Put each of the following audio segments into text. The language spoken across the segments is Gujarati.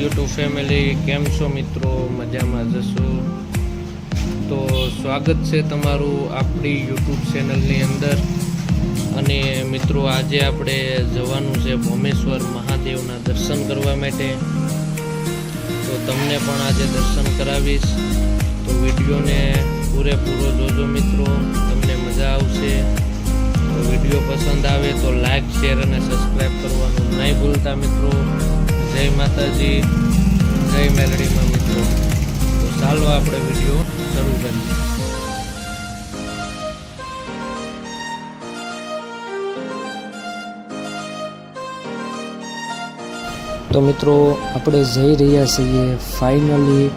યુટ્યુબ ફેમિલી, કેમ છો મિત્રો? મજામાં જશો? તો સ્વાગત છે તમારું આપણી યુટ્યુબ ચેનલની અંદર. અને મિત્રો, આજે આપણે જવાનું છે ભોમેશ્વર મહાદેવના દર્શન કરવા માટે. તો તમને પણ આજે દર્શન કરાવીશ. તો વિડીયોને પૂરેપૂરો જોજો મિત્રો, તમને મજા આવશે. તો વીડિયો પસંદ આવે તો લાઈક, શેર અને સબસ્ક્રાઈબ કરવાનું નહીં ભૂલતા મિત્રો. જય માતાજી, જય મેલડીમાં મિત્રો. તો ચાલો આપણે વીડિયો શરૂ કરીએ. તો મિત્રો, આપણે જઈ રહ્યા છીએ ફાઇનલી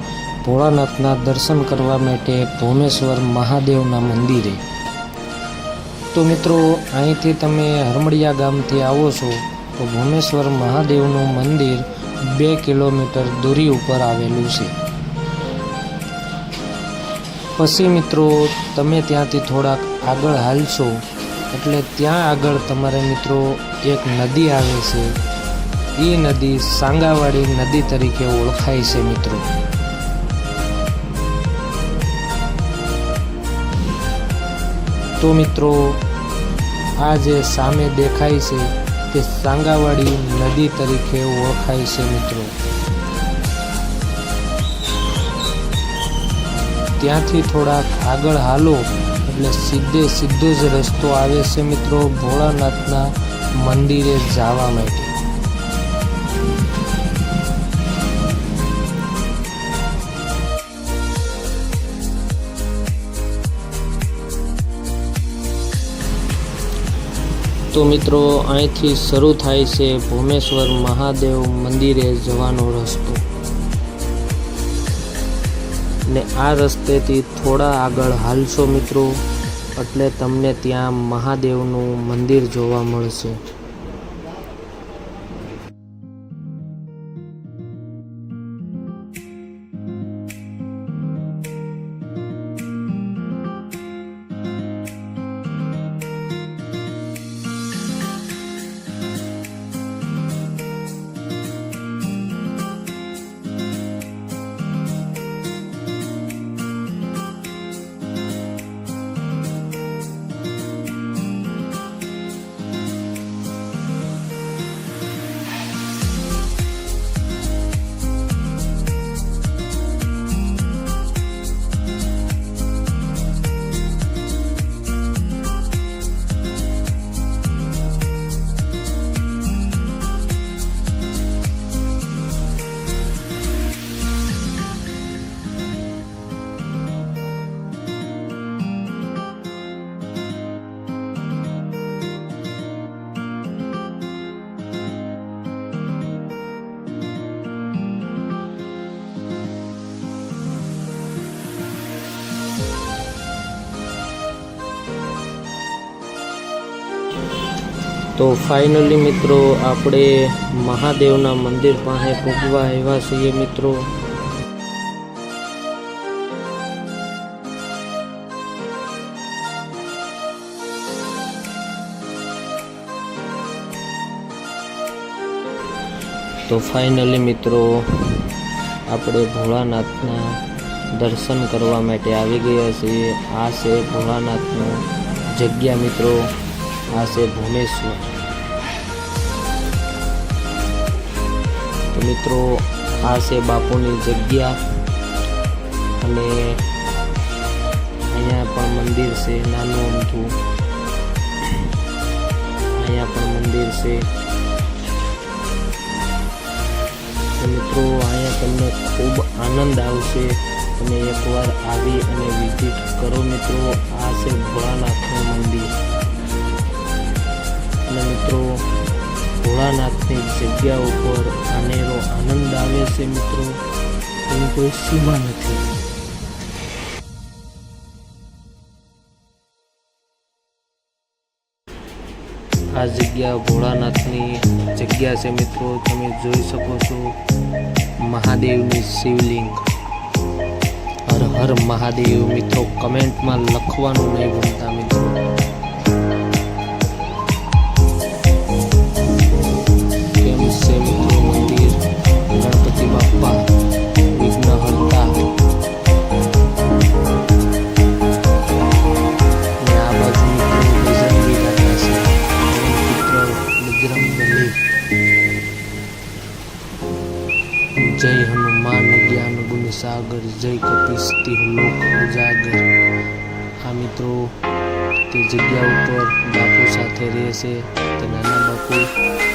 ભોળાનાથના દર્શન કરવા માટે ભોમેશ્વર મહાદેવના મંદિરે. તો મિત્રો, અહીંથી તમે હરમડિયા ગામથી આવો છો. ભોમેશ્વર મહાદેવનું મંદિર બે કિલોમીટર દૂરી ઉપર આવેલું છે. પછી મિત્રો, તમે ત્યાંથી થોડાક આગળ હાલશો, એટલે ત્યાં આગળ તમારે મિત્રો એક નદી આવે છે. એ નદી સાંગાવાડી નદી તરીકે ઓળખાય છે મિત્રો. તો મિત્રો, આ જે સામે દેખાય છે તે સાંગાવાડી નદી તરીકે ઓળખાય છે, મિત્રો. ત્યાંથી થોડાક આગળ હાલો, એટલે સીધે સીધો જ રસ્તો આવે છે, મિત્રો, ભોળાનાથના મંદિરે જવા માટે. તો મિત્રો, અહીંથી શરૂ થાય છે ભૂમેશ્વર મહાદેવ મંદિરે જવાનો રસ્તો. ને આ રસ્તેથી થોડા આગળ હાલશો મિત્રો, એટલે તમને ત્યાં મહાદેવનું મંદિર જોવા મળશે. તો ફાઇનલી મિત્રો, આપણે મહાદેવના મંદિર પાસે પૂગવા આવ્યા છીએ મિત્રો. તો ફાઇનલી મિત્રો, આપણે ભોળાનાથના દર્શન કરવા માટે આવી ગયા છીએ. આ છે ભોળાનાથનું જગ્યા મિત્રો. આ છે ભુવનેશ્વર. તો મિત્રો, આ છે બાપુની જગ્યા. અને અહીંયા પણ મંદિર છે, નાનું અમથું અહીંયા પણ મંદિર છે. મિત્રો, અહીંયા તમને ખૂબ આનંદ આવશે. તમે એકવાર આવી અને વિઝિટ કરો મિત્રો. આ છે ભોળાનાથનું મંદિર. અને મિત્રો, ભોળાનાથની જગ્યા ઉપર આનેરો આનંદ આવે છે મિત્રો. એની કોઈ સીમા નથી. આ જગ્યા ભોળાનાથની જગ્યા છે મિત્રો. તમે જોઈ શકો છો મહાદેવની શિવલિંગ. હર હર મહાદેવ મિત્રો કમેન્ટમાં લખવાનું નહીં ભૂલતા મિત્રો. મિત્રો તે જગ્યા ઉપર બાપુ સાથે રહે છે તે નાના બાપુ